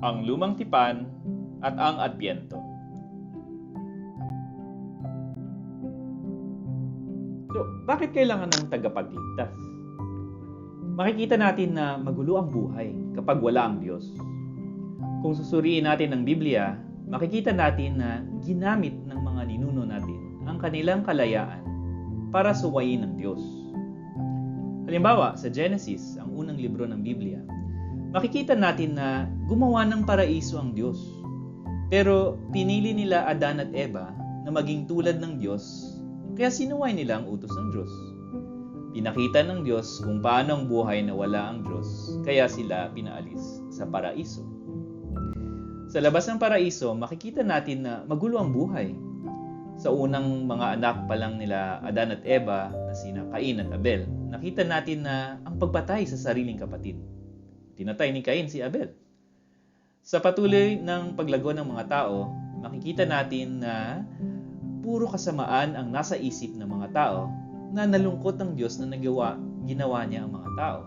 Ang Lumang Tipan at ang Adbyento. So, bakit kailangan ng tagapagligtas? Makikita natin na magulo ang buhay kapag wala ang Diyos. Kung susuriin natin ang Biblia, makikita natin na ginamit ng mga ninuno natin ang kanilang kalayaan para suwayin ng Diyos. Halimbawa, sa Genesis, ang unang libro ng Biblia, makikita natin na gumawa ng paraiso ang Diyos. Pero pinili nila Adan at Eva na maging tulad ng Diyos, kaya sinuway nila ang utos ng Diyos. Pinakita ng Diyos kung paano ang buhay na wala ang Diyos, kaya sila pinaalis sa paraiso. Sa labas ng paraiso, makikita natin na magulo ang buhay. Sa unang mga anak pa lang nila Adan at Eva na sina Cain at Abel, nakita natin na ang pagpatay sa sariling kapatid. Tinatay ni Cain si Abel. Sa patuloy ng paglago ng mga tao, makikita natin na puro kasamaan ang nasa isip ng mga tao na nalungkot ng Diyos na nagawa, ginawa niya ang mga tao.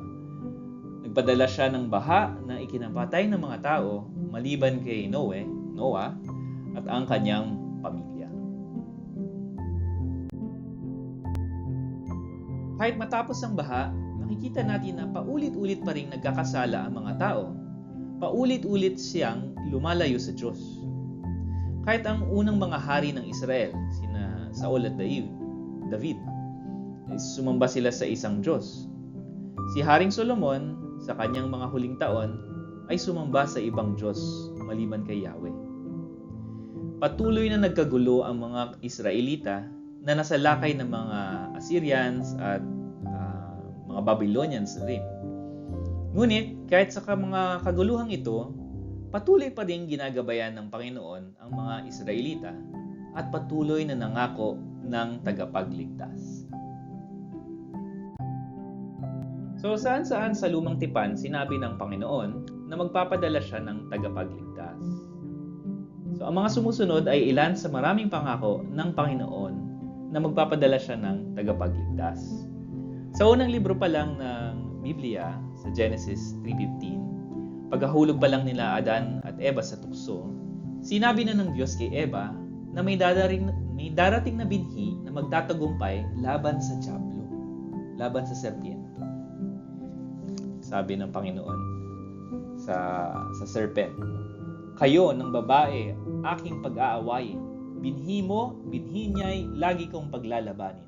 Nagpadala siya ng baha na ikinapatay ng mga tao maliban kay Noe, Noah, at ang kanyang pamilya. Kahit matapos ang baha, makikita natin na paulit-ulit pa rin nagkakasala ang mga tao. Paulit-ulit siyang lumalayo sa Diyos. Kahit ang unang mga hari ng Israel, sina Saul at David, sumamba sila sa isang Diyos. Si Haring Solomon, sa kanyang mga huling taon, ay sumamba sa ibang Diyos maliban kay Yahweh. Patuloy na nagkagulo ang mga Israelita na nasa lakay ng mga Assyrians at Babylonians rin. Ngunit kahit sa mga kaguluhang ito, patuloy pa din ginagabayan ng Panginoon ang mga Israelita at patuloy na nangako ng tagapagligtas. So saan-saan sa lumang tipan sinabi ng Panginoon na magpapadala siya ng tagapagligtas. So ang mga sumusunod ay ilan sa maraming pangako ng Panginoon na magpapadala siya ng tagapagligtas. Sa unang libro pa lang ng Biblia, sa Genesis 3.15, pagkahulog pa lang nila Adan at Eva sa tukso, sinabi na ng Diyos kay Eva na may darating, may darating na binhi na magtatagumpay laban sa Diablo, laban sa serpiente sabi ng Panginoon sa sa serpent. Kayo ng babae, aking pag-aawayin. Binhi mo, binhi niya'y lagi kong paglalabanin.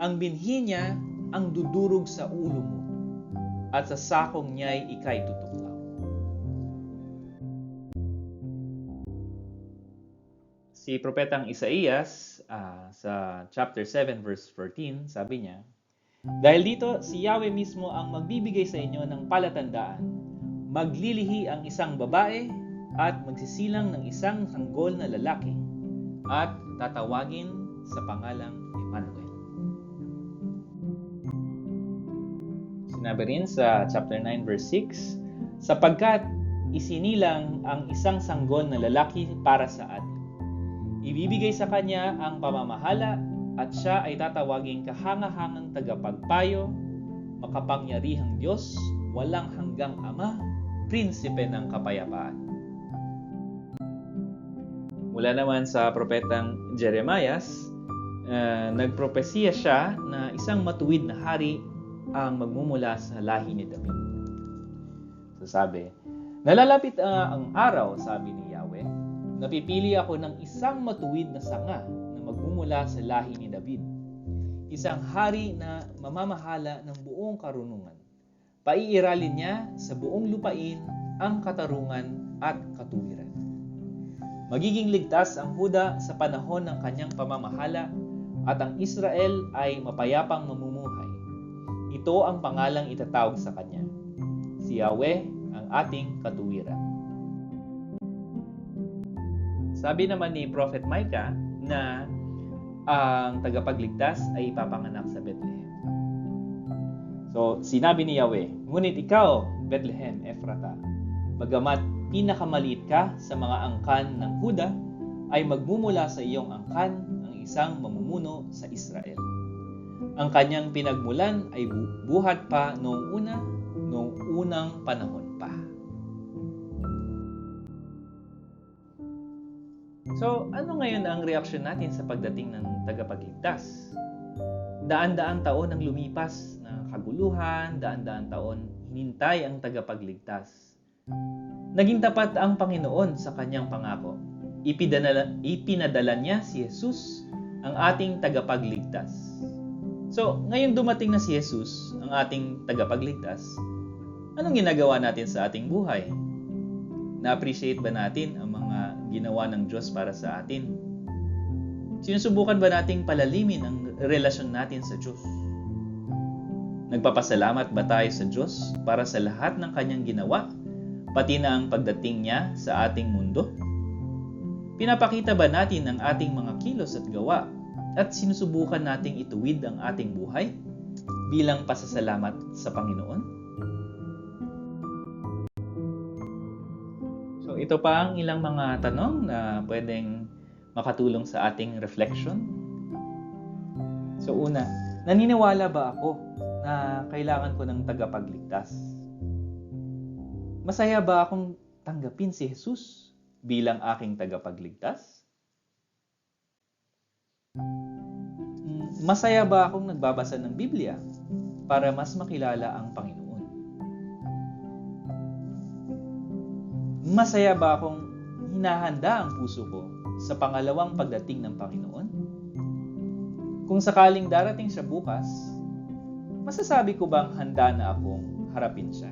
Ang binhi niya ang dudurog sa ulo mo, at sa sakong niya'y ikay tutuklaw. Si Propetang Isaías uh, sa chapter 7 verse 14, sabi niya, dahil dito, si Yahweh mismo ang magbibigay sa inyo ng palatandaan. Maglilihi ang isang babae at magsisilang ng isang sanggol na lalaki at tatawagin sa pangalang Emmanuel. Sinabi rin sa chapter 9 verse 6, sapagkat isinilang ang isang sanggol na lalaki para sa atin. Ibibigay sa kanya ang pamamahala at siya ay tatawaging kahangahangang tagapagpayo, makapangyarihang Diyos, walang hanggang Ama, prinsipe ng kapayapaan. Mula naman sa propetang Jeremias, uh, nagpropesiya siya na isang matuwid na hari ang magmumula sa lahi ni David. So sabi, nalalapit uh, ang araw, sabi ni Yahweh, napipili ako ng isang matuwid na sanga na magmumula sa lahi ni David. Isang hari na mamamahala ng buong karunungan. Paiiralin niya sa buong lupain ang katarungan at katuwiran. Magiging ligtas ang Huda sa panahon ng kanyang pamamahala at ang Israel ay mapayapang mamumuhay. Ito ang pangalang itatawag sa kanya. Si Yahweh ang ating katuwiran. Sabi naman ni Prophet Micah na ang tagapagligtas ay ipapanganak sa Bethlehem. So, sinabi ni Yahweh, Ngunit ikaw, Bethlehem, Ephrata, bagamat pinakamaliit ka sa mga angkan ng Huda, ay magmumula sa iyong angkan ang isang mamumuno sa Israel. Ang kanyang pinagmulan ay buhat pa noong una, noong unang panahon pa. So, ano ngayon ang reaksyon natin sa pagdating ng tagapagligtas? Daan-daan taon ang lumipas na kaguluhan, daan-daan taon hinintay ang tagapagligtas. Naging tapat ang Panginoon sa kanyang pangako. Ipinadala, ipinadala niya si Jesus, ang ating tagapagligtas. So, ngayon dumating na si Jesus, ang ating tagapagligtas, anong ginagawa natin sa ating buhay? Na-appreciate ba natin ang mga ginawa ng Diyos para sa atin? Sinusubukan ba nating palalimin ang relasyon natin sa Diyos? Nagpapasalamat ba tayo sa Diyos para sa lahat ng kanyang ginawa, pati na ang pagdating niya sa ating mundo? Pinapakita ba natin ang ating mga kilos at gawa at sinusubukan nating ituwid ang ating buhay bilang pasasalamat sa Panginoon? So ito pa ang ilang mga tanong na pwedeng makatulong sa ating reflection. So una, naniniwala ba ako na kailangan ko ng tagapagligtas? Masaya ba akong tanggapin si Jesus bilang aking tagapagligtas? Masaya ba akong nagbabasa ng Biblia para mas makilala ang Panginoon? Masaya ba akong hinahanda ang puso ko sa pangalawang pagdating ng Panginoon? Kung sakaling darating siya bukas, masasabi ko bang handa na akong harapin siya?